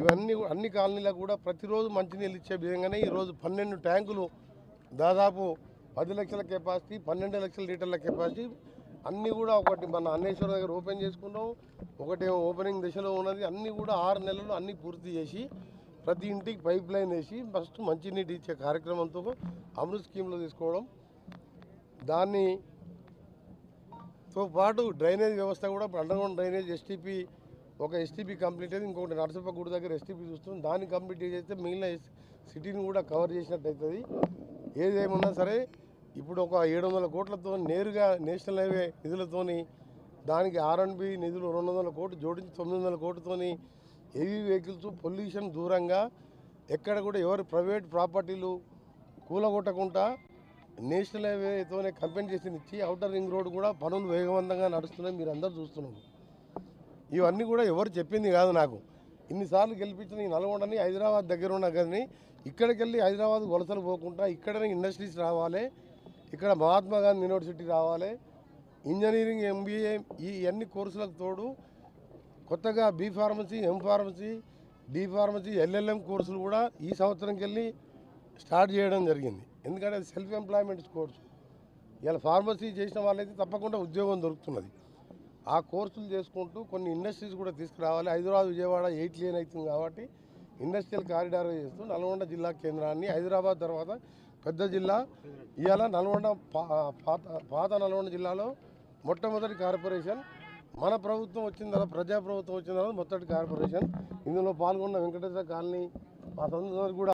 ఇవన్నీ అన్ని కాలనీలకు కూడా ప్రతిరోజు మంచినీళ్ళు ఇచ్చే విధంగానే ఈరోజు పన్నెండు ట్యాంకులు దాదాపు పది లక్షల కెపాసిటీ పన్నెండు లక్షల లీటర్ల కెపాసిటీ. అన్నీ కూడా ఒకటి మన అన్నేశ్వర దగ్గర ఓపెన్ చేసుకున్నాం. ఒకటేమో ఓపెనింగ్ దశలో ఉన్నది. అన్నీ కూడా ఆరు నెలలు అన్నీ పూర్తి చేసి ప్రతి ఇంటికి పైప్ లైన్ వేసి ఫస్ట్ మంచినీటి ఇచ్చే కార్యక్రమంతో అమృత్ స్కీమ్లో తీసుకోవడం. దాన్ని తో పాటు డ్రైనేజ్ వ్యవస్థ కూడా అండర్గ్రౌండ్ డ్రైనేజ్ ఎస్టీపీ ఒక ఎస్టీపీ కంప్లీట్ అయింది ఇంకొకటి నరసప్ప గుడి దగ్గర ఎస్టీపీ చూస్తున్నాం. దాన్ని కంప్లీట్ చేస్తే మిగిలిన సిటీని కూడా కవర్ చేసినట్టు అవుతుంది ఏదేమన్నా సరే ఇప్పుడు ఒక ఏడు వందల కోట్లతో నేరుగా నేషనల్ హైవే నిధులతోని దానికి ఆర్ఎండ్బి నిధులు రెండు వందల కోట్లు జోడించి తొమ్మిది వందల కోట్లతోని హెవీ వెహికల్స్ పొల్యూషన్ దూరంగా ఎక్కడ కూడా ఎవరు ప్రైవేట్ ప్రాపర్టీలు కూలగొట్టకుండా నేషనల్ హైవేతోనే కంపెన్సేషన్ ఇచ్చి అవుటర్ రింగ్ రోడ్ కూడా పనులు వేగవంతంగా నడుస్తున్నాయి మీరు అందరూ చూస్తున్నారు. ఇవన్నీ కూడా ఎవరు చెప్పింది కాదు నాకు. ఇన్నిసార్లు గెలిపించిన ఈ నల్గొండని హైదరాబాద్ దగ్గర ఉన్న కానీ ఇక్కడికి వెళ్ళి హైదరాబాద్ వలసలు పోకుండా ఇక్కడనే ఇండస్ట్రీస్ రావాలి. ఇక్కడ మహాత్మా గాంధీ యూనివర్సిటీ రావాలి. ఇంజనీరింగ్ ఎంబీఏ ఈ అన్ని కోర్సులకు తోడు కొత్తగా B pharmacy M pharmacy D pharmacy LLM కోర్సులు కూడా ఈ సంవత్సరంకి వెళ్ళి స్టార్ట్ చేయడం జరిగింది. ఎందుకంటే అది సెల్ఫ్ ఎంప్లాయ్మెంట్ కోర్సు. ఇలా ఫార్మసీ చేసిన వాళ్ళైతే తప్పకుండా ఉద్యోగం దొరుకుతున్నది. ఆ కోర్సులు చేసుకుంటూ కొన్ని ఇండస్ట్రీస్ కూడా తీసుకురావాలి. హైదరాబాద్ విజయవాడ ఎయిట్ లేన్ అవుతుంది కాబట్టి ఇండస్ట్రియల్ కారిడార్ చేస్తూ నల్గొండ జిల్లా కేంద్రాన్ని హైదరాబాద్ తర్వాత పెద్ద జిల్లా ఇవాళ నల్గొండ పాత పాత నల్గొండ జిల్లాలో మొట్టమొదటి కార్పొరేషన్. మన ప్రభుత్వం వచ్చిన తర్వాత ప్రజా ప్రభుత్వం వచ్చిన తర్వాత మొదటి కార్పొరేషన్. ఇందులో పాల్గొన్న వెంకటేశ్వర కాలనీ మా సందర్భం కూడా